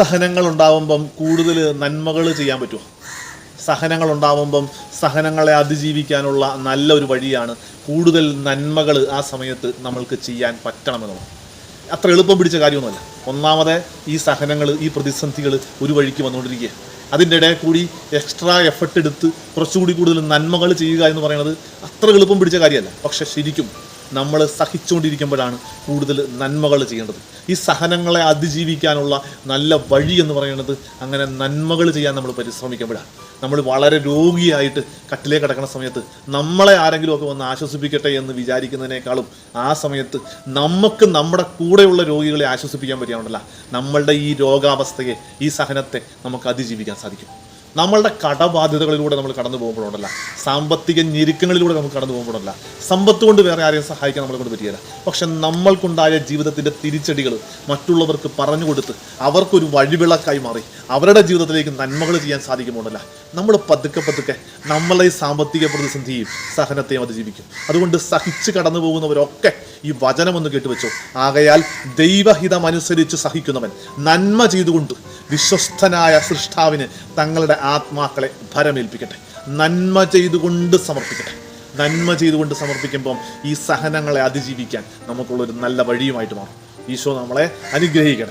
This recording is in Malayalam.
സഹനങ്ങൾ ഉണ്ടാവുമ്പം കൂടുതൽ നന്മകൾ ചെയ്യാൻ പറ്റുമോ? സഹനങ്ങൾ ഉണ്ടാവുമ്പം സഹനങ്ങളെ അതിജീവിക്കാനുള്ള നല്ലൊരു വഴിയാണ് കൂടുതൽ നന്മകൾ ആ സമയത്ത് നമ്മൾക്ക് ചെയ്യാൻ പറ്റണമെന്നുള്ളത്. അത്ര എളുപ്പം പിടിച്ച കാര്യമൊന്നുമല്ല. ഒന്നാമത് ഈ സഹനങ്ങൾ ഈ പ്രതിസന്ധികൾ ഒരു വഴിക്ക് വന്നുകൊണ്ടിരിക്കുക. അതിന്റെ ഇടയിൽ കൂടി എക്സ്ട്രാ എഫർട്ട് എടുത്ത് കുറച്ചുകൂടി കൂടുതൽ നന്മകൾ ചെയ്യുക എന്ന് പറയുന്നത് അത്ര എളുപ്പം പിടിച്ച കാര്യമല്ല. പക്ഷെ ശരിക്കും നമ്മൾ സഹിച്ചുകൊണ്ടിരിക്കുമ്പോഴാണ് കൂടുതൽ നന്മകൾ ചെയ്യേണ്ടത്. ഈ സഹനങ്ങളെ അതിജീവിക്കാനുള്ള നല്ല വഴി എന്ന് പറയുന്നത് അങ്ങനെ നന്മകൾ ചെയ്യാൻ നമ്മൾ പരിശ്രമിക്കുമ്പോഴാണ്. നമ്മൾ വളരെ രോഗിയായിട്ട് കട്ടിലേക്ക് കിടക്കുന്ന സമയത്ത് നമ്മളെ ആരെങ്കിലുമൊക്കെ വന്ന് ആശ്വസിപ്പിക്കട്ടെ എന്ന് വിചാരിക്കുന്നതിനേക്കാളും ആ സമയത്ത് നമുക്ക് നമ്മുടെ കൂടെയുള്ള രോഗികളെ ആശ്വസിപ്പിക്കാൻ പറ്റിയാണല്ല നമ്മളുടെ ഈ രോഗാവസ്ഥയെ ഈ സഹനത്തെ നമുക്ക് അതിജീവിക്കാൻ സാധിക്കും. നമ്മളുടെ കടബാധ്യതകളിലൂടെ നമ്മൾ കടന്നു പോകുമ്പോഴുണ്ടല്ല സാമ്പത്തിക ഞെരുക്കങ്ങളിലൂടെ നമ്മൾ കടന്നു പോകുമ്പോഴല്ല സമ്പത്ത് കൊണ്ട് വേറെ ആരെയും സഹായിക്കാൻ നമ്മളെ കൊണ്ട് പറ്റിയില്ല പക്ഷെ നമ്മൾക്കുണ്ടായ ജീവിതത്തിന്റെ തിരിച്ചടികൾ മറ്റുള്ളവർക്ക് പറഞ്ഞു കൊടുത്ത് അവർക്കൊരു വഴിവിളക്കായി മാറി. അവരുടെ ജീവിതത്തിലേക്ക് നന്മകൾ ചെയ്യാൻ സാധിക്കുമ്പോഴല്ല നമ്മൾ പതുക്കെ പതുക്കെ നമ്മളെ ഈ സാമ്പത്തിക പ്രതിസന്ധിയും സഹനത്തെയും അതിജീവിക്കും അതുകൊണ്ട് സഹിച്ച് കടന്നു പോകുന്നവരൊക്കെ ഈ വചനം ഒന്ന് കേട്ടുവെച്ചോ. ആകയാൽ ദൈവഹിതമനുസരിച്ച് സഹിക്കുന്നവൻ നന്മ ചെയ്തുകൊണ്ട് വിശ്വസ്തനായ സൃഷ്ടാവിന് തങ്ങളുടെ ആത്മാക്കളെ ഭരമേൽപ്പിക്കട്ടെ. നന്മ ചെയ്തുകൊണ്ട് സമർപ്പിക്കട്ടെ. നന്മ ചെയ്തുകൊണ്ട് സമർപ്പിക്കുമ്പം ഈ സഹനങ്ങളെ അതിജീവിക്കാൻ നമുക്കുള്ളൊരു നല്ല വഴിയുമായിട്ട് മാറും. ഈശോ നമ്മളെ അനുഗ്രഹിക്കട്ടെ.